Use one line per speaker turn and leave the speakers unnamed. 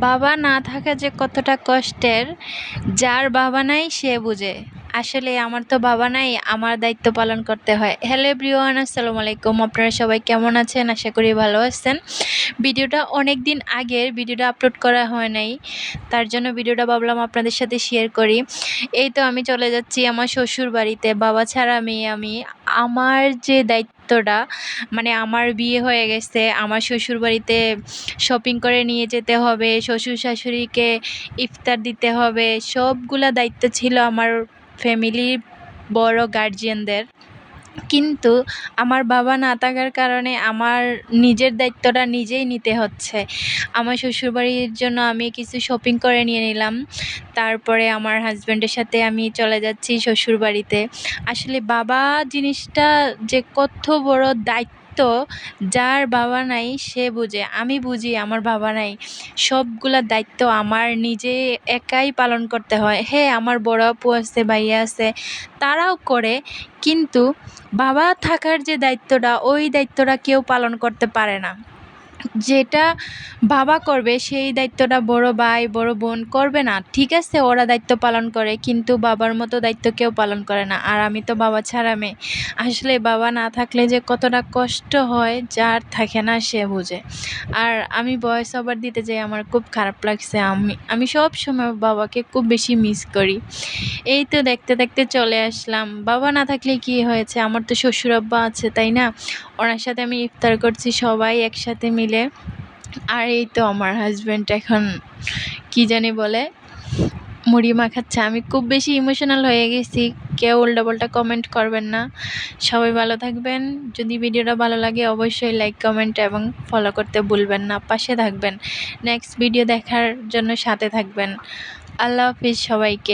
বাবা না থাকা যে কতটা কষ্টের যার বাবা নাই সে বুঝে। আসলে আমার তো বাবা নাই, আমার দায়িত্ব পালন করতে হয়। হ্যালো এভরিওয়ান আসসালামু আলাইকুম। আপনারা সবাই কেমন আছেন? আশা করি ভালো আছেন। ভিডিওটা অনেক দিন আগের, ভিডিওটা আপলোড করা হয় নাই। তার জন্য ভিডিওটা ভাবলাম আপনাদের সাথে শেয়ার করি। এই তো আমি চলে যাচ্ছি আমার শ্বশুর বাড়িতে, বাবা ছাড়া মেয়ে আমি। আমার যে দায়িত্বটা মানে আমার বিয়ে হয়ে গেছে, আমার শ্বশুর বাড়িতে শপিং করে নিয়ে যেতে হবে, শ্বশুর শাশুড়িকে ইফতার দিতে হবে, সবগুলা দায়িত্ব ছিল আমার ফ্যামিলির বড় গার্জিয়ানদের কিন্তু আমার বাবা না থাকার কারণে আমার নিজের দায়িত্বটা নিজেই নিতে হচ্ছে। আমার শ্বশুরবাড়ির জন্য আমি কিছু শপিং করে নিয়ে নিলাম। তারপরে আমার হাজব্যান্ডের সাথে আমি চলে যাচ্ছি শ্বশুরবাড়িতে। আসলে বাবা জিনিসটা যে কত বড় দায়িত্ব যার বাবা নাই সে বুঝে। আমি বুঝি আমার বাবা নাই। সবগুলা দায়িত্ব আমার নিজে একাই পালন করতে হয়। হে, আমার বড় আপু আছে, ভাইয়া আছে, তারাও করে। কিন্তু বাবা থাকার যে দায়িত্বটা, ওই দায়িত্বটা কেউ পালন করতে পারে না। যেটা বাবা করবে, সেই দায়িত্বটা বড় ভাই, বড় বোন করবে না। ঠিক আছে, ওরা দায়িত্ব পালন করে, কিন্তু বাবার মতো দায়িত্ব কেউ পালন করে না। আর আমি তো বাবা ছাড়া মেয়ে। আসলে বাবা না থাকলে যে কতটা কষ্ট হয়, যার থাকে না সে বুঝে। আর আমি বয়স ওভার দিতে যাই, আমার খুব খারাপ লাগছে। আমি আমি সব সময় বাবাকে খুব বেশি মিস করি। এই তো দেখতে দেখতে চলে আসলাম। বাবা না থাকলে কি হয়েছে? আমার তো শ্বশুর আব্বা আছে, তাই না? ওনার সাথে আমি ইফতার করছি সবাই একসাথে মিলে। আর এই তো আমার হাজব্যান্ড এখন কি জানি বলে, মুড়ি মাখাচ্ছে। আমি খুব বেশি ইমোশনাল হয়ে গেছি, কেউ উল্টাপাল্টা কমেন্ট করবেন না। সবাই ভালো থাকবেন। যদি ভিডিওটা ভালো লাগে অবশ্যই লাইক কমেন্ট এবং ফলো করতে ভুলবেন না। পাশে থাকবেন। নেক্সট ভিডিও দেখার জন্য সাথে থাকবেন। আল্লাহ হাফিজ সবাইকে।